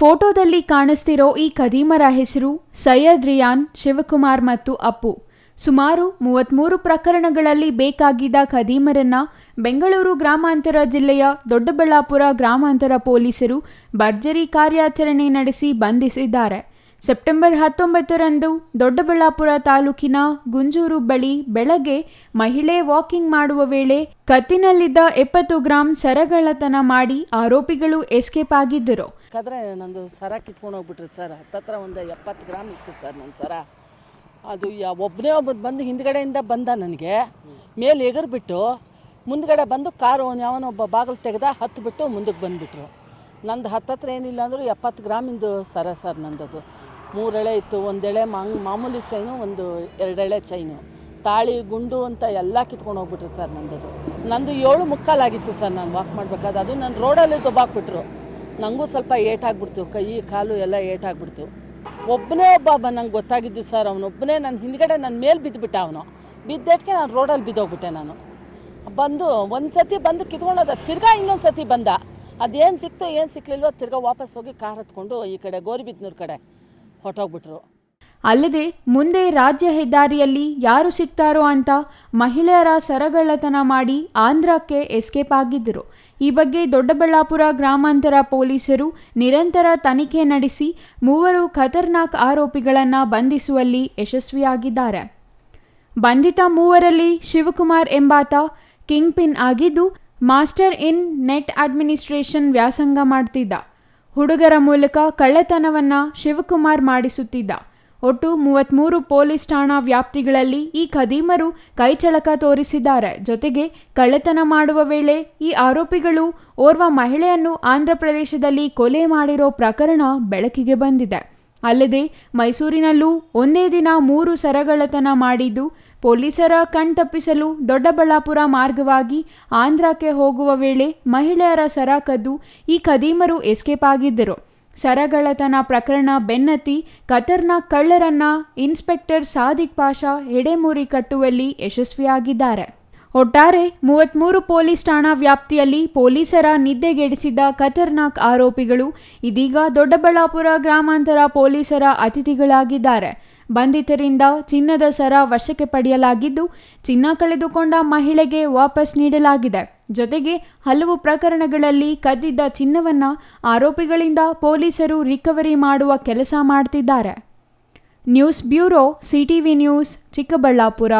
ಫೋಟೋದಲ್ಲಿ ಕಾಣಿಸ್ತಿರೋ ಈ ಖದೀಮರ ಹೆಸರು ಸೈಯದ್ ರಿಯಾನ್, ಶಿವಕುಮಾರ್ ಮತ್ತು ಅಪ್ಪು. ಸುಮಾರು ಮೂವತ್ತ್ಮೂರು ಪ್ರಕರಣಗಳಲ್ಲಿ ಬೇಕಾಗಿದ್ದ ಖದೀಮರನ್ನ ಬೆಂಗಳೂರು ಗ್ರಾಮಾಂತರ ಜಿಲ್ಲೆಯ ದೊಡ್ಡಬಳ್ಳಾಪುರ ಗ್ರಾಮಾಂತರ ಪೊಲೀಸರು ಭರ್ಜರಿ ಕಾರ್ಯಾಚರಣೆ ನಡೆಸಿ ಬಂಧಿಸಿದ್ದಾರೆ. ಸೆಪ್ಟೆಂಬರ್ ಹತ್ತೊಂಬತ್ತರಂದು ದೊಡ್ಡಬಳ್ಳಾಪುರ ತಾಲೂಕಿನ ಗುಂಜೂರು ಬಳಿ ಬೆಳಗ್ಗೆ ಮಹಿಳೆ ವಾಕಿಂಗ್ ಮಾಡುವ ವೇಳೆ ಕತ್ತಿನಲ್ಲಿದ್ದ ಎಪ್ಪತ್ತು ಗ್ರಾಂ ಸರಗಳತನ ಮಾಡಿ ಆರೋಪಿಗಳು ಎಸ್ಕೇಪ್ ಆಗಿದ್ದರು. ಬೇಕಾದ್ರೆ ನಂದು ಸರ ಕಿತ್ಕೊಂಡು ಹೋಗ್ಬಿಟ್ರು ಸರ್. ಹತ್ತತ್ರ ಒಂದು ಎಪ್ಪತ್ತು ಗ್ರಾಮ್ ಇತ್ತು ಸರ್ ನನ್ನ ಸರ. ಅದು ಯಾ ಒಬ್ಬನೇ ಒಬ್ಬರು ಬಂದು ಹಿಂದ್ಗಡೆಯಿಂದ ಬಂದ ನನಗೆ. ಮೇಲೆ ಎಗರ್ಬಿಟ್ಟು ಮುಂದ್ಗಡೆ ಬಂದು ಕಾರು ಯಾವನೋ ಒಬ್ಬ ಬಾಗಿಲು ತೆಗೆದ ಹತ್ತು ಬಿಟ್ಟು ಮುಂದಕ್ಕೆ ಬಂದುಬಿಟ್ರು. ನಂದು ಹತ್ತತ್ರ ಏನಿಲ್ಲ ಅಂದರೂ ಎಪ್ಪತ್ತು ಗ್ರಾಮಿಂದು ಸರ ಸರ್ ನಂದದು. ಮೂರೆಳೆ ಇತ್ತು ಒಂದೆಳೆ ಮಾಂಗ್ ಮಾಮೂಲಿ ಚೈನು ಒಂದು ಎರಡೆಳೆ ಚೈನು ತಾಳಿ, ಗುಂಡು ಅಂತ ಎಲ್ಲ ಕಿತ್ಕೊಂಡು ಹೋಗ್ಬಿಟ್ರು ಸರ್ ನಂದದು. ನಂದು ಏಳು ಮುಕ್ಕಾಲಾಗಿತ್ತು ಸರ್ ನಾನು ವಾಕ್ ಮಾಡಬೇಕಾದ್ರೆ. ಅದು ನಾನು ರೋಡಲ್ಲಿ ದೊಬ್ಬಾಕ್ಬಿಟ್ರು. ನನಗೂ ಸ್ವಲ್ಪ ಏಟಾಗ್ಬಿಡ್ತು, ಕೈ, ಕಾಲು ಎಲ್ಲ ಏಟಾಗ್ಬಿಡ್ತು. ಒಬ್ಬನೇ ಒಬ್ಬ ನಂಗೆ ಗೊತ್ತಾಗಿದ್ದು ಸರ್ ಅವನೊಬ್ಬನೇ ನನ್ನ ಹಿಂದ್ಗಡೆ ನನ್ನ ಮೇಲೆ ಬಿದ್ದುಬಿಟ್ಟ ಅವನು. ಬಿದ್ದಕ್ಕೆ ನಾನು ರೋಡಲ್ಲಿ ಬಿದ್ದೋಗ್ಬಿಟ್ಟೆ ನಾನು. ಬಂದು ಒಂದು ಸತಿ ಬಂದು ಕಿತ್ಕೊಂಡೋದ, ತಿರ್ಗಾ ಇನ್ನೊಂದು ಸತಿ ಬಂದ. ಅದೇನು ಸಿಕ್ತು ಏನು ಸಿಕ್ಕಲಿಲ್ವೋ ತಿರ್ಗಾ ವಾಪಸ್ ಹೋಗಿ ಕಾರ್ ಹತ್ಕೊಂಡು ಈ ಕಡೆ ಗೋರಿಬಿದ್ನೂರು ಕಡೆ ಹೊಟ್ಟೋಗ್ಬಿಟ್ರು ಅಲ್ಲದೆ ಮುಂದೆ ರಾಜ್ಯ ಹೆದ್ದಾರಿಯಲ್ಲಿ ಯಾರು ಸಿಗ್ತಾರೋ ಅಂತ ಮಹಿಳೆಯರ ಸರಗಳ್ಳತನ ಮಾಡಿ ಆಂಧ್ರಕ್ಕೆ ಎಸ್ಕೇಪ್ ಆಗಿದ್ದರು. ಈ ಬಗ್ಗೆ ದೊಡ್ಡಬಳ್ಳಾಪುರ ಗ್ರಾಮಾಂತರ ಪೊಲೀಸರು ನಿರಂತರ ತನಿಖೆ ನಡೆಸಿ ಮೂವರು ಖತರ್ನಾಕ್ ಆರೋಪಿಗಳನ್ನು ಬಂಧಿಸುವಲ್ಲಿ ಯಶಸ್ವಿಯಾಗಿದ್ದಾರೆ. ಬಂಧಿತ ಮೂವರಲ್ಲಿ ಶಿವಕುಮಾರ್ ಎಂಬಾತ ಕಿಂಗ್ ಪಿನ್ ಆಗಿದ್ದು, ಮಾಸ್ಟರ್ ಇನ್ ನೆಟ್ ಅಡ್ಮಿನಿಸ್ಟ್ರೇಷನ್ ವ್ಯಾಸಂಗ ಮಾಡ್ತಿದ್ದ. ಹುಡುಗರ ಮೂಲಕ ಕಳ್ಳತನವನ್ನು ಶಿವಕುಮಾರ್ ಮಾಡಿಸುತ್ತಿದ್ದ. ಒಟ್ಟು ಮೂವತ್ತ್ಮೂರು ಪೊಲೀಸ್ ಠಾಣಾ ವ್ಯಾಪ್ತಿಗಳಲ್ಲಿ ಈ ಖದೀಮರು ಕೈಚಳಕ ತೋರಿಸಿದ್ದಾರೆ. ಜೊತೆಗೆ ಕಳ್ಳತನ ಮಾಡುವ ವೇಳೆ ಈ ಆರೋಪಿಗಳು ಓರ್ವ ಮಹಿಳೆಯನ್ನು ಆಂಧ್ರಪ್ರದೇಶದಲ್ಲಿ ಕೊಲೆ ಮಾಡಿರೋ ಪ್ರಕರಣ ಬೆಳಕಿಗೆ ಬಂದಿದೆ. ಅಲ್ಲದೆ ಮೈಸೂರಿನಲ್ಲೂ ಒಂದೇ ದಿನ ಮೂರು ಸರಗಳತನ ಮಾಡಿದ್ದು ಪೊಲೀಸರ ಕಣ್ತಪ್ಪಿಸಲು ದೊಡ್ಡಬಳ್ಳಾಪುರ ಮಾರ್ಗವಾಗಿ ಆಂಧ್ರಕ್ಕೆ ಹೋಗುವ ವೇಳೆ ಮಹಿಳೆಯರ ಸರ ಕದ್ದು ಈ ಖದೀಮರು ಎಸ್ಕೇಪ್ ಆಗಿದ್ದರು. ಸರಗಳತನ ಪ್ರಕರಣ ಬೆನ್ನತ್ತಿ ಖತರ್ನಾಕ್ ಕಳ್ಳರನ್ನ ಇನ್ಸ್ಪೆಕ್ಟರ್ ಸಾದಿಕ್ ಪಾಷಾ ಎಡೆಮೂರಿ ಕಟ್ಟುವಲ್ಲಿ ಯಶಸ್ವಿಯಾಗಿದ್ದಾರೆ. ಒಟ್ಟಾರೆ ಮೂವತ್ತ್ಮೂರು ಪೊಲೀಸ್ ಠಾಣಾ ವ್ಯಾಪ್ತಿಯಲ್ಲಿ ಪೊಲೀಸರ ನಿದ್ದೆಗೆಡಿಸಿದ್ದ ಖತರ್ನಾಕ್ ಆರೋಪಿಗಳು ಇದೀಗ ದೊಡ್ಡಬಳ್ಳಾಪುರ ಗ್ರಾಮಾಂತರ ಪೊಲೀಸರ ಅತಿಥಿಗಳಾಗಿದ್ದಾರೆ. ಬಂಧಿತರಿಂದ ಚಿನ್ನದ ಸರ ವಶಕ್ಕೆ ಪಡೆಯಲಾಗಿದ್ದು, ಚಿನ್ನ ಕಳೆದುಕೊಂಡ ಮಹಿಳೆಗೆ ವಾಪಸ್ ನೀಡಲಾಗಿದೆ. ಜೊತೆಗೆ ಹಲವು ಪ್ರಕರಣಗಳಲ್ಲಿ ಕದ್ದಿದ್ದ ಚಿನ್ನವನ್ನು ಆರೋಪಿಗಳಿಂದ ಪೊಲೀಸರು ರಿಕವರಿ ಮಾಡುವ ಕೆಲಸ ಮಾಡ್ತಿದ್ದಾರೆ. News bureau, CTV news, Chikkaballapur.